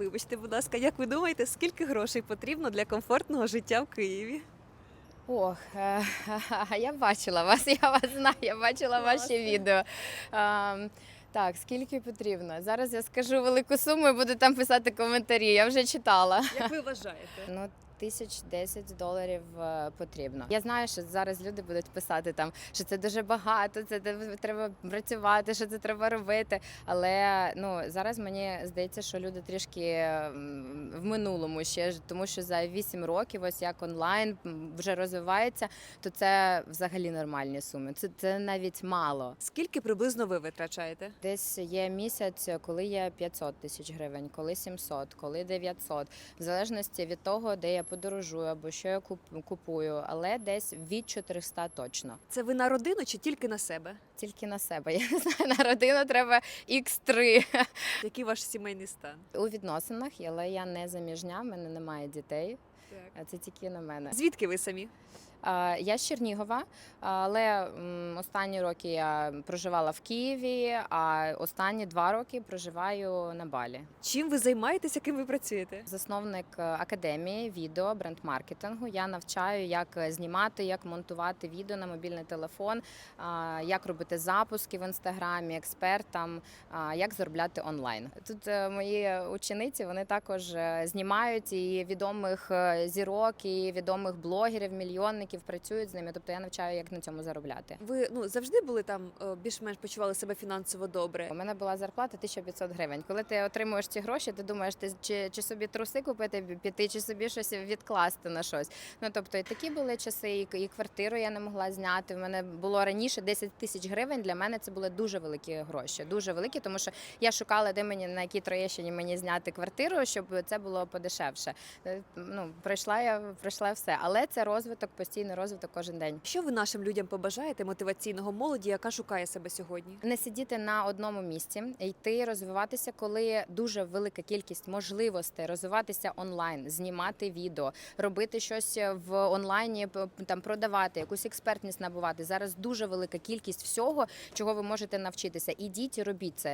Вибачте, будь ласка, як ви думаєте, скільки грошей потрібно для комфортного життя в Києві? Ох, е, я бачила вас, я вас знаю, я бачила ваші відео. Так, скільки потрібно? Зараз я скажу велику суму і буду там писати коментарі. Я вже читала. Як ви вважаєте? Ну, тисяч 10 доларів е, потрібно. Я знаю, що зараз люди будуть писати там, що це дуже багато, це треба працювати, що це треба робити. Але ну зараз мені здається, що люди трішки в минулому ще ж, тому що за 8 років, ось як онлайн вже розвивається, то це взагалі нормальні суми. Це, це навіть мало. Скільки приблизно ви витрачаєте? Десь є місяць, коли є 500 тисяч гривень, коли 700, коли 900, в залежності від того, де я подорожую або що я купую, але десь від 400 точно. Це ви на родину чи тільки на себе? Тільки на себе. Я не знаю, на родину треба x3 Який ваш сімейний стан? у відносинах, але я не заміжня, в мене немає дітей. Так. а Це тільки на мене. Звідки ви самі? Я з Чернігова, але останні роки я проживала в Києві, а останні два роки проживаю на Балі. Чим ви займаєтеся, яким ви працюєте? Засновник е, академії відео бренд-маркетингу. Я навчаю, як е, знімати, як монтувати відео на мобільний телефон, як робити запуски в інстаграмі, експертам, як заробляти онлайн. Тут е, мої учениці вони також е, знімають і відомих е, зірок, і відомих блогерів, мільйонників працюють з ними. Тобто я навчаю, як на цьому заробляти. Ви ну завжди були там е, більш-менш почували себе фінансово добре. У мене була зарплата 1500 гривень. Коли ти отримуєш ці гроші, ти думаєш, ти чи, чи собі труси купити, піти, чи собі щось відкласти на щось. Ну тобто і такі були часи, і, і квартиру я не могла зняти. В мене було раніше 10 тисяч гривень. Для мене це були дуже великі гроші, дуже великі, тому що я шукала, де мені на якій Троєщині мені зняти квартиру, щоб це було подешевше. Е, Ну пройшла я пройшла все, але це розвиток, постійний розвиток кожен день. Що ви нашим людям побажаєте мотиваційного молоді, яка шукає себе сьогодні? Не сидіти на одному місці, йти розвиватися, коли дуже велика кількість можливостей розвиватися онлайн, знімати відео, робити щось в онлайні, там продавати, якусь експертність набувати. Зараз дуже велика кількість всього, чого ви можете навчитися. Ідіть і робіть це.